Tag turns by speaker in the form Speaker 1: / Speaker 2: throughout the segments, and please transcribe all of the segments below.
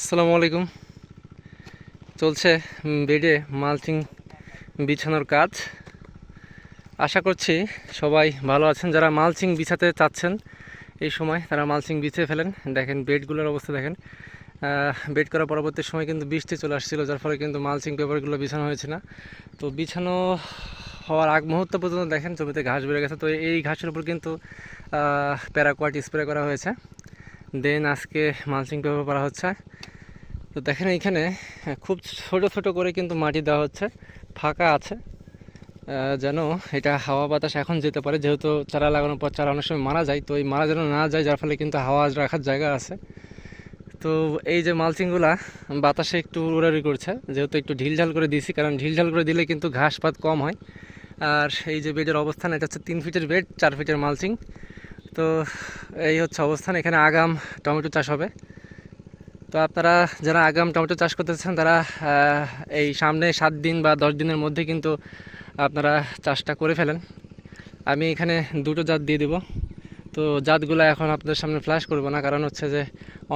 Speaker 1: আসসালামু আলাইকুম। চলছে বেডে মালচিং বিছানোর কাজ। আশা করছি সবাই ভালো আছেন। যারা মালচিং বিছাতে চাচ্ছেন, এই সময় তারা মালচিং বিছিয়ে ফেলেন। দেখেন বেডগুলোর অবস্থা দেখেন। বেড করার পরবর্তী সময় কিন্তু বৃষ্টি চলে আসছিল, যার ফলে কিন্তু মালচিং পেপারগুলো বিছানো হয়েছে না। তো বিছানো হওয়ার আগ মুহূর্ত পর্যন্ত দেখেন, জমিতে ঘাস বেড়ে গেছে। তো এই ঘাসের উপর কিন্তু প্যারাকোয়াট স্প্রে করা হয়েছে। দেন আজকে মালচিং পেপার করা হচ্ছে। তো দেখেন এইখানে, খুব ছোট ছোট করে কিন্তু মাটি দেওয়া হচ্ছে, ফাঁকা আছে। যেন এটা হাওয়া বাতাস এখন যেতে পারে, যেহেতু চারা লাগানোর পর চারা অনেক সময় মারা যায়, তো এই মারা যেন না যায়, যার ফলে কিন্তু হাওয়া রাখার জায়গা আছে। তো এই যে মালচিংগুলা বাতাসে একটু উড়াউড়ি করছে, যেহেতু একটু ঢিলঢাল করে দিয়েছি, কারণ ঢিলঢাল করে দিলে কিন্তু ঘাস পাত কম হয়। আর এই যে বেডের অবস্থান, এটা হচ্ছে তিন ফিটের বেড, চার ফিটের মালচিং। তো এই হচ্ছে অবস্থান, এখানে আগাম টমেটো চাষ হবে। তো আপনারা যারা আগাম টমেটো চাষ করতেছেন, তারা এই সামনে সাত দিন বা দশ দিনের মধ্যে কিন্তু আপনারা চাষটা করে ফেলেন। আমি এখানে দুটো জাত দিয়ে দেবো। তো জাতগুলো এখন আপনাদের সামনে ফ্ল্যাশ করব না, কারণ হচ্ছে যে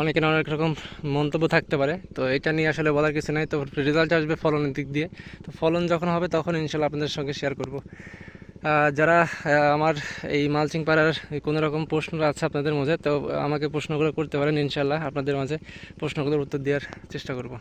Speaker 1: অনেকের অনেক রকম মন্তব্য থাকতে পারে। তো এটা নিয়ে আসলে বলার কিছু নাই। তো রেজাল্ট আসবে ফলনের দিক দিয়ে। তো ফলন যখন হবে, তখন ইনশাল্লাহ আপনাদের সঙ্গে শেয়ার করব। যারা আমার এই মালচিং পাড়ার কোনো রকম প্রশ্ন আছে আপনাদের মাঝে তো আমাকে প্রশ্নগুলো করতে পারেন ইনশাল্লাহ আপনাদের মাঝে প্রশ্নগুলোর উত্তর দেওয়ার চেষ্টা করব।